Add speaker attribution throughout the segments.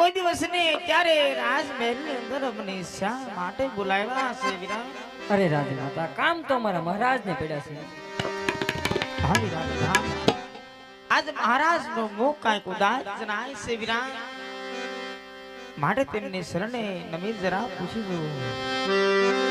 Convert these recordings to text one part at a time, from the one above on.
Speaker 1: કોઈ દિવસ ને ત્યારે રાજમહેલની અંદર અમને શા માટે બોલાવ્યા છે વીરા
Speaker 2: અરે રાજમાતા કામ તો અમારા મહારાજને પડ્યા છે.
Speaker 1: હા વીરા આજ મહારાજ નો મુખ કાંઈક ઉદાસ જણાય છે વીરા માટે તેમની શરણે નમી જરા પૂછી જુઓ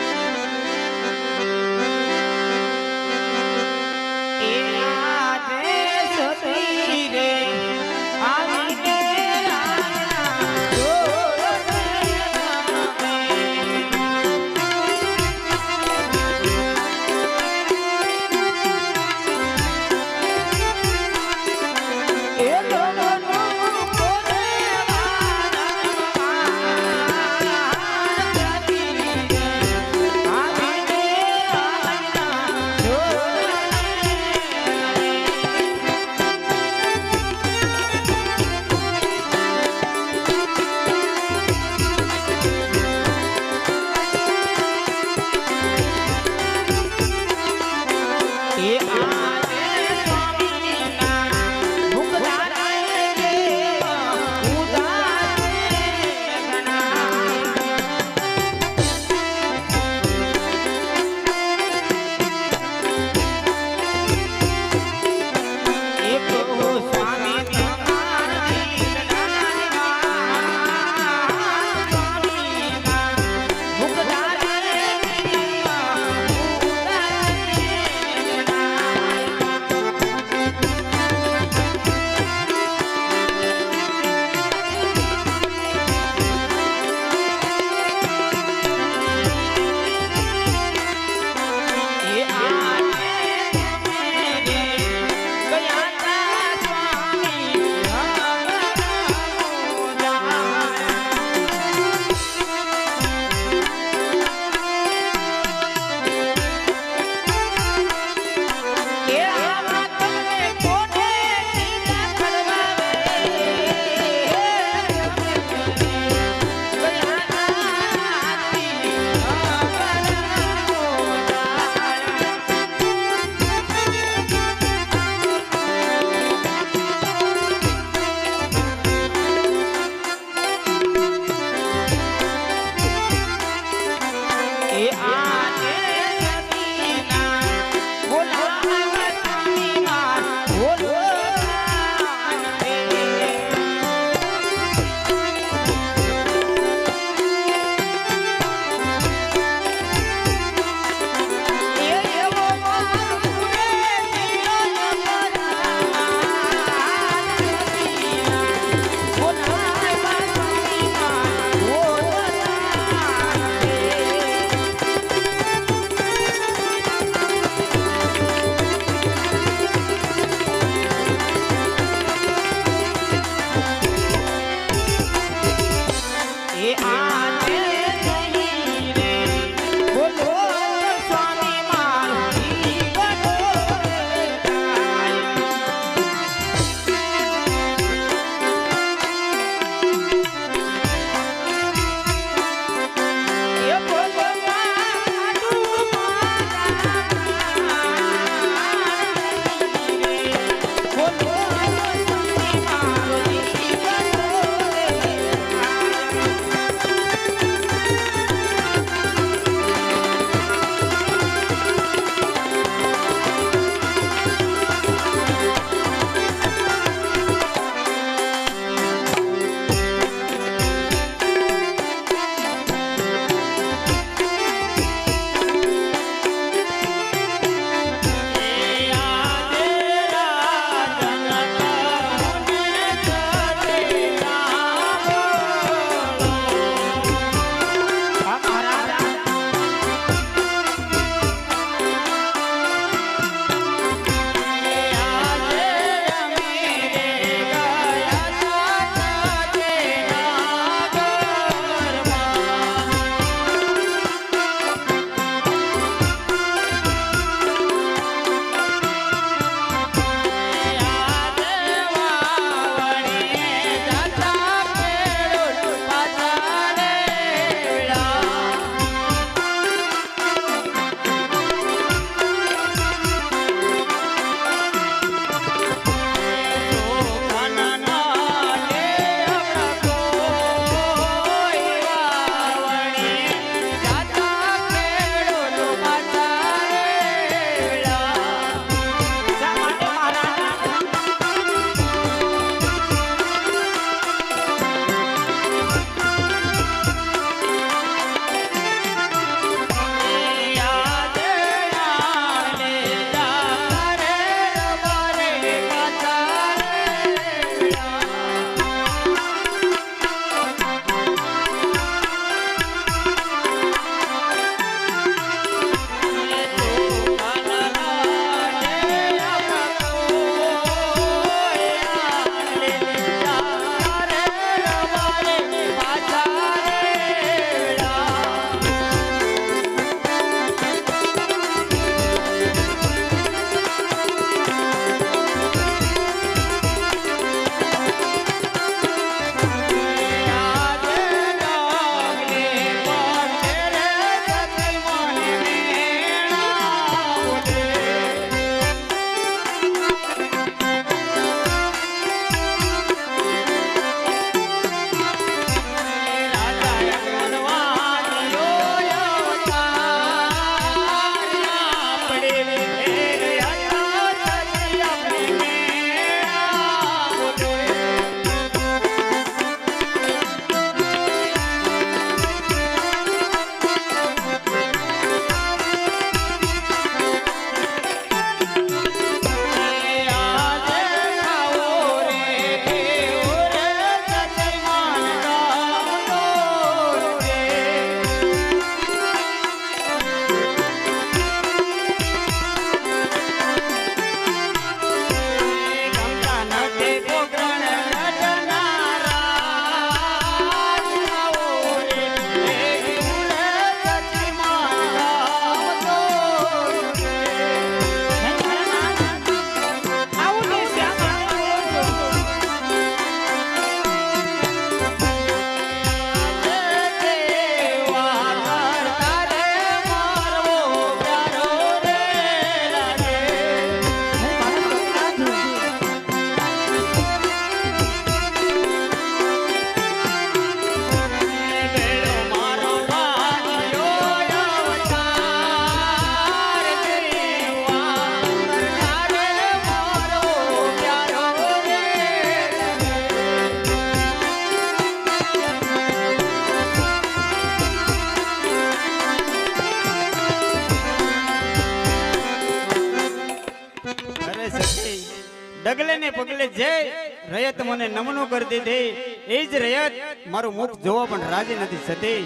Speaker 3: રયત મને નમનો કરી દીધી. એ જ રયત મારું મુખ જોવા પણ રાજી નથી સતી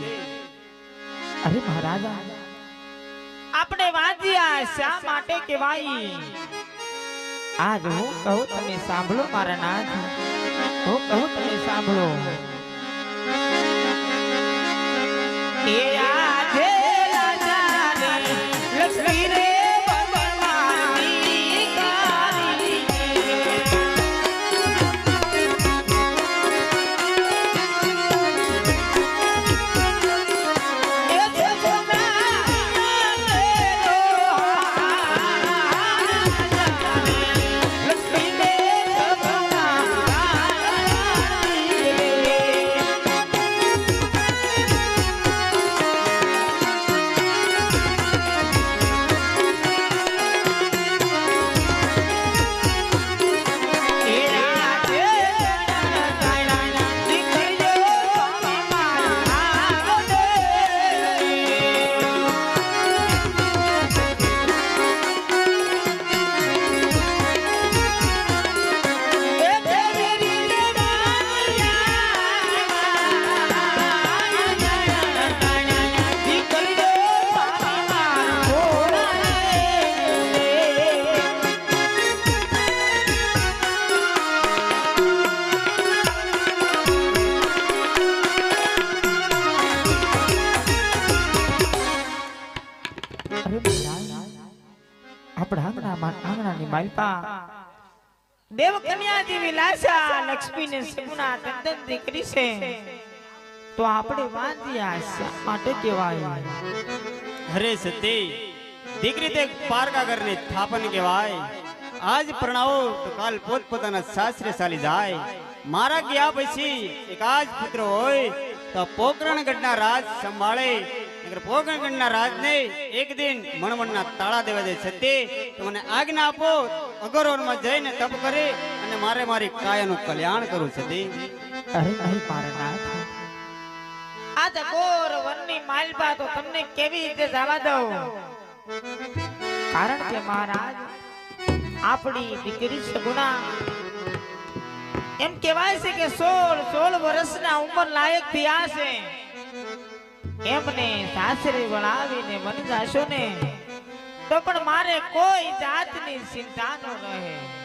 Speaker 1: અરે મહારાજા આપણે વાંચ્યા શા માટે કહેવાય? આજ હું કહું તમે સાંભળો મારા નાથ. હું કહું તમે સાંભળો. એ આપણા આંગણામાં આંગણાની માલપા. દેવ કન્યા જેવી લાશા લક્ષ્મી ને સગુણા તદ્દન દીકરી છે. તો આપણે વાંધ્યા શા માટે કહેવાય.
Speaker 3: હરે સતી. દીકરી તે પારકા ઘરની થાપન કહેવાય. આજ પ્રણાવો તો કાલ પોતપોતાના સાસરે ચાલી જાય. મારા ગયા પછી એક આજ પુત્ર હોય તો પોકરણગઢના રાજ સંભાળે. નકર રાજને એક દિન મણમણના તાળા દેવા દે સતી તો મને આજ્ઞા આપો અગરોરમાં જઈને તપ કરે અને મારે મારી કાયાનું કલ્યાણ કરું સતી
Speaker 1: અરે નહીં મારા આજ ઘોર વનની માલપા તો તમને કેવી રીતે જવા દઉં? કારણ કે મહારાજ આપણી દીકરી સગુણા એમ કહેવાય છે કે સોળ સોળ વર્ષના ઉંમર લાયક થયા છે. એમને સાસરે વળાવીને મન ને તો પણ મારે કોઈ જાતની ચિંતા ન રહે.